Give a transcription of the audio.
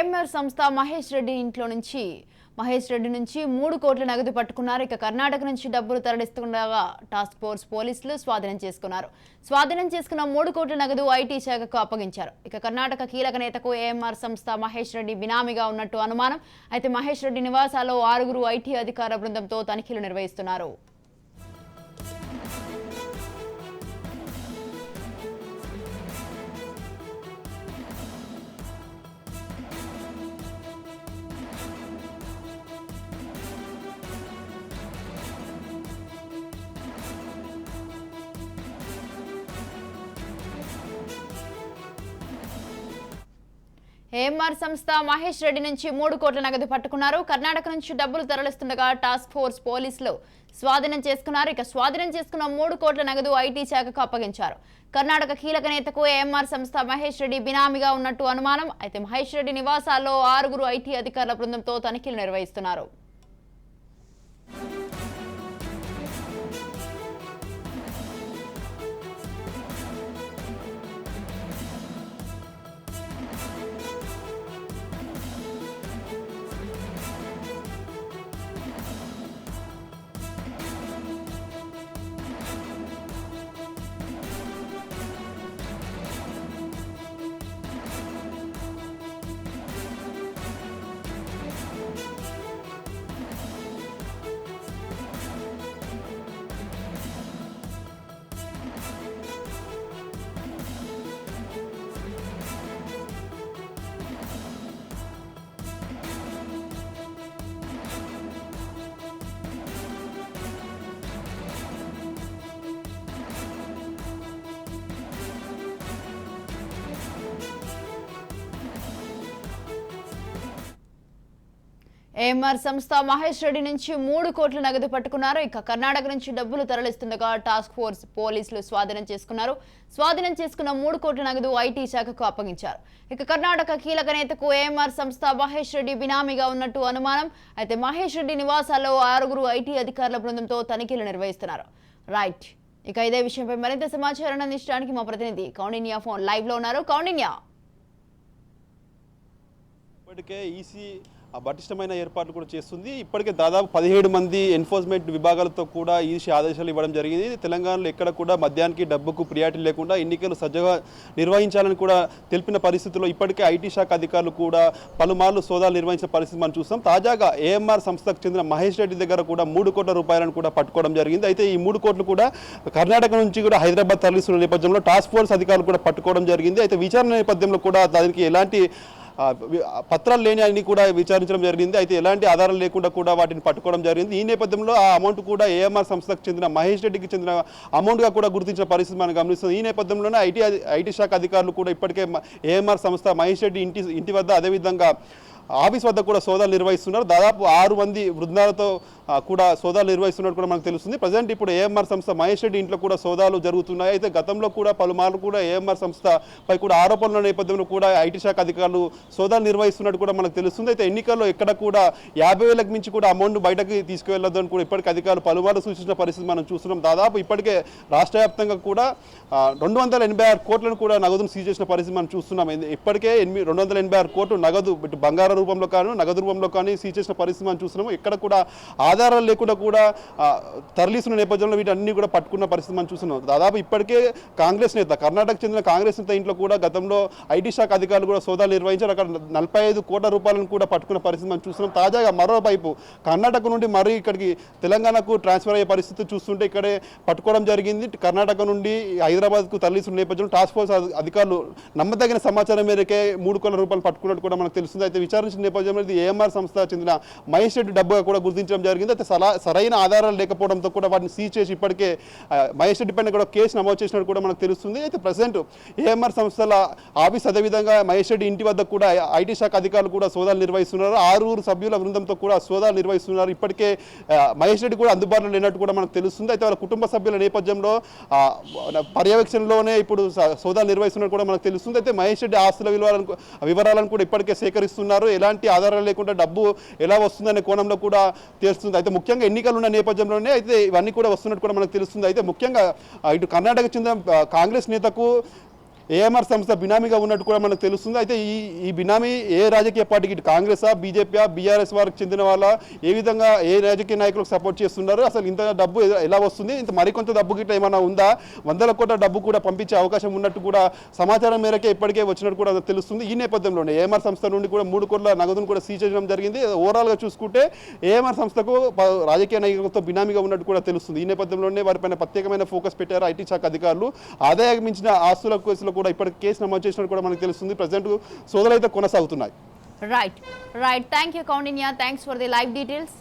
AMR సంస్థ మహేష్ రెడ్డి ఇంట్లో నుంచి మహేష్ రెడ్డి నుంచి మూడు కోట్ల నగదు పట్టుకున్నారు. ఇక కర్ణాటక నుంచి డబ్బులు తరలిస్తుండగా టాస్క్ ఫోర్స్ పోలీసులు స్వాధీనం చేసుకున్నారు. స్వాధీనం చేసుకున్న మూడు కోట్ల నగదు ఐటీ శాఖకు అప్పగించారు. ఇక కర్ణాటక కీలక నేతకు ఏఎంఆర్ సంస్థ మహేష్ రెడ్డి బినామీగా ఉన్నట్టు అనుమానం. అయితే మహేష్ రెడ్డి నివాసాల్లో ఆరుగురు ఐటీ అధికార బృందంతో తనిఖీలు నిర్వహిస్తున్నారు. ఏఎంఆర్ సంస్థ మహేష్ రెడ్డి నుంచి మూడు కోట్ల నగదు పట్టుకున్నారు. కర్ణాటక నుంచి డబ్బులు తరలిస్తుండగా టాస్క్ ఫోర్స్ పోలీసులు స్వాధీనం చేసుకున్నారు. ఇక స్వాధీనం చేసుకున్న మూడు కోట్ల నగదు ఐటీ శాఖకు అప్పగించారు. కర్ణాటక కీలక నేతకు ఏఎంఆర్ సంస్థ మహేష్ రెడ్డి బినామీగా ఉన్నట్టు అనుమానం. అయితే మహేష్ రెడ్డి నివాసాల్లో ఆరుగురు ఐటీ అధికారుల బృందంతో తనిఖీలు నిర్వహిస్తున్నారు. ఏఎంఆర్ సంస్థ మహేష్ రెడ్డి నుంచి మూడు కోట్లు నగదు పట్టుకున్నారు. ఇక కర్ణాటక నుంచి డబ్బులు తరలిస్తుండగా టాస్క్ ఫోర్స్ పోలీసులు స్వాధీనం చేసుకున్నారు. స్వాధీనం చేసుకున్న మూడు కోట్ల నగదు ఐటీ శాఖకు అప్పగించారు. ఇక కర్ణాటక కీలక నేతకు ఏఎంఆర్ సంస్థ మహేష్ రెడ్డి బినామీగా ఉన్నట్టు అనుమానం. అయితే మహేష్ రెడ్డి నివాసాల్లో ఆరుగురు ఐటీ అధికారుల బృందంతో తనిఖీలు నిర్వహిస్తున్నారు. రైట్. ఇక ఇదే విషయంపై మరింత సమాచారాన్ని అందించడానికి మా ప్రతినిధి కౌండిన్యా ఫోన్ లైవ్లో ఉన్నారు. కౌండిన్యా. ఇప్పటికే ఈసీ ఆ పటిష్టమైన ఏర్పాట్లు కూడా చేస్తుంది. ఇప్పటికే దాదాపు పదిహేడు మంది ఎన్ఫోర్స్మెంట్ విభాగాలతో కూడా ఈసీ ఆదేశాలు ఇవ్వడం జరిగింది. తెలంగాణలో ఎక్కడ కూడా మద్యానికి డబ్బుకు ప్రియారిటీ లేకుండా ఎన్నికలు సజ్జగా నిర్వహించాలని కూడా తెలిపిన పరిస్థితుల్లో ఇప్పటికే ఐటీ శాఖ అధికారులు కూడా పలుమార్లు సోదాలు నిర్వహించిన పరిస్థితి మనం చూస్తాం. తాజాగా ఏఎంఆర్ సంస్థకు చెందిన మహేష్ రెడ్డి దగ్గర కూడా మూడు కోట్ల రూపాయలను కూడా పట్టుకోవడం జరిగింది. అయితే ఈ మూడు కోట్లు కూడా కర్ణాటక నుంచి కూడా హైదరాబాద్ తరలిస్తున్న నేపథ్యంలో టాస్క్ ఫోర్స్ అధికారులు కూడా పట్టుకోవడం జరిగింది. అయితే విచారణ నేపథ్యంలో కూడా దానికి ఎలాంటి పత్రాలు లేని అన్ని కూడా విచారించడం జరిగింది. అయితే ఎలాంటి ఆధారం లేకుండా కూడా వాటిని పట్టుకోవడం జరిగింది. ఈ నేపథ్యంలో ఆ అమౌంట్ కూడా ఏఎంఆర్ సంస్థకు చెందిన మహేష్ రెడ్డికి చెందిన అమౌంట్గా కూడా గుర్తించిన పరిస్థితి మనం గమనిస్తుంది ఈ నేపథ్యంలోనే ఐటీ ఐటీ శాఖ అధికారులు కూడా ఇప్పటికే ఏఎంఆర్ సంస్థ మహేష్ రెడ్డి ఇంటి ఇంటి వద్ద అదేవిధంగా ఆఫీస్ వద్ద కూడా సోదాలు నిర్వహిస్తున్నారు. దాదాపు ఆరు మంది బృందాలతో కూడా సోదాలు నిర్వహిస్తున్నట్టు కూడా మనకు తెలుస్తుంది. ప్రజెంట్ ఇప్పుడు ఏఎంఆర్ సంస్థ మహేష్ రెడ్డి ఇంట్లో కూడా సోదాలు జరుగుతున్నాయి. అయితే గతంలో కూడా పలుమార్లు కూడా ఏఎంఆర్ సంస్థపై కూడా ఆరోపణల నేపథ్యంలో కూడా ఐటీ శాఖ అధికారులు సోదాలు నిర్వహిస్తున్నట్టు కూడా మనకు తెలుస్తుంది. అయితే ఎన్నికల్లో ఎక్కడ కూడా యాభై వేలకు మించి కూడా అమౌంట్ బయటకు తీసుకువెళ్ళొద్దు అని కూడా ఇప్పటికే అధికారులు పలుమార్లు సూచించిన పరిస్థితి మనం చూస్తున్నాం. దాదాపు ఇప్పటికే రాష్ట్ర వ్యాప్తంగా కూడా రెండు వందల ఎనభై ఆరు కోట్లను కూడా నగదును సీజ్ చేసిన పరిస్థితి మనం చూస్తున్నాం. ఇప్పటికే ఎనిమిది రెండు వందల ఎనభై ఆరు కోట్లు నగదు ఇటు బంగారం రూపంలో కానీ నగదు రూపంలో కానీ సీజ్ చేసిన పరిస్థితి మనం చూస్తున్నాము. ఇక్కడ కూడా ఆధారాలు లేకుండా కూడా తరలిస్తున్న నేపథ్యంలో వీటన్ని కూడా పట్టుకున్న పరిస్థితి మనం చూస్తున్నాం. దాదాపు ఇప్పటికే కాంగ్రెస్ నేత కర్ణాటక చెందిన కాంగ్రెస్ నేత ఇంట్లో కూడా గతంలో ఐటీ శాఖ అధికారులు కూడా సోదాలు నిర్వహించారు. అక్కడ నలభై ఐదు కోట్ల రూపాయలను కూడా పట్టుకున్న పరిస్థితి మనం చూస్తున్నాం. తాజాగా మరోవైపు కర్ణాటక నుండి మరీ ఇక్కడికి తెలంగాణకు ట్రాన్స్ఫర్ అయ్యే పరిస్థితి చూస్తుంటే ఇక్కడే పట్టుకోవడం జరిగింది. కర్ణాటక నుండి హైదరాబాద్కు తరలిస్తున్న నేపథ్యంలో టాస్క్ ఫోర్స్ అధికారులు నమ్మదగిన సమాచారం మేరకే మూడు కోట్ల రూపాయలు పట్టుకున్నట్టు కూడా మనకు తెలుస్తుంది. అయితే విచారణ సంబంధించిన నేపథ్యంలో ఇది ఏఎంఆర్ సంస్థ చెందిన మహేష్ రెడ్డి డబ్బుగా కూడా గుర్తించడం జరిగింది. అయితే సలా సరైన ఆధారాలు లేకపోవడంతో కూడా వాటిని సీజ్ చేసి ఇప్పటికే మహేష్ రెడ్డి పైన కూడా కేసు నమోదు చేసినట్టు కూడా మనకు తెలుస్తుంది. అయితే ప్రజెంట్ ఏఎంఆర్ సంస్థల ఆఫీస్ అదేవిధంగా మహేష్ రెడ్డి ఇంటి వద్ద కూడా ఐటీ శాఖ అధికారులు కూడా సోదాలు నిర్వహిస్తున్నారు. ఆరుగురు సభ్యుల బృందంతో కూడా సోదాలు నిర్వహిస్తున్నారు. ఇప్పటికే ఆ, మహేష్ రెడ్డి కూడా అందుబాటులో లేనట్టు కూడా మనకు తెలుస్తుంది. అయితే వాళ్ళ కుటుంబ సభ్యుల నేపథ్యంలో పర్యవేక్షణలోనే ఇప్పుడు సోదాలు నిర్వహిస్తున్నట్టు కూడా మనకు తెలుస్తుంది. అయితే మహేష్ రెడ్డి ఆస్తుల విలువలను వివరాలను కూడా ఇప్పటికే సేకరిస్తున్నారు. ఎలాంటి ఆధారాలు లేకుండా డబ్బు ఎలా వస్తుందనే కోణంలో కూడా తెలుస్తుంది. అయితే ముఖ్యంగా ఎన్నికలు ఉన్న నేపథ్యంలోనే అయితే ఇవన్నీ కూడా వస్తున్నట్టు కూడా మనకు తెలుస్తుంది. అయితే ముఖ్యంగా ఇటు కర్ణాటక చెందిన కాంగ్రెస్ నేతకు ఏఎంఆర్ సంస్థ బినామీగా ఉన్నట్టు కూడా మనకు తెలుస్తుంది. అయితే ఈ ఈ బినామీ ఏ రాజకీయ పార్టీకి ఇటు కాంగ్రెసా బీజేపీ బీఆర్ఎస్ వారికి చెందిన వాళ్ళ? ఏ విధంగా ఏ రాజకీయ నాయకులకు సపోర్ట్ చేస్తున్నారు? అసలు ఇంత డబ్బు ఎలా వస్తుంది? ఇంత మరికొంత డబ్బు గిట్ల ఏమైనా ఉందా? వందల కోట్ల డబ్బు కూడా పంపించే అవకాశం ఉన్నట్టు కూడా సమాచారం మేరకే ఇప్పటికే వచ్చినట్టు కూడా తెలుస్తుంది. ఈ నేపథ్యంలోనే ఏఎంఆర్ సంస్థ నుండి కూడా మూడు కోట్ల నగదును కూడా సీజ్ చేయడం జరిగింది. ఓవరాల్గా చూసుకుంటే ఏఎంఆర్ సంస్థకు రాజకీయ నాయకులతో బినామీగా ఉన్నట్టు కూడా తెలుస్తుంది. ఈ నేపథ్యంలోనే వారిపైన ప్రత్యేకమైన ఫోకస్ పెట్టారు ఐటీ శాఖ అధికారులు. ఆదాయం మించిన ఆస్తుల కేసులకు కూడా ఇప్పటికి కేసు నమోదు చేసినట్టు కూడా మనకు తెలుస్తుంది. ప్రజెంట్ సోదరులు అయితే కొనసాగుతున్నాయి. Right right thank you Kaundinya thanks for the live details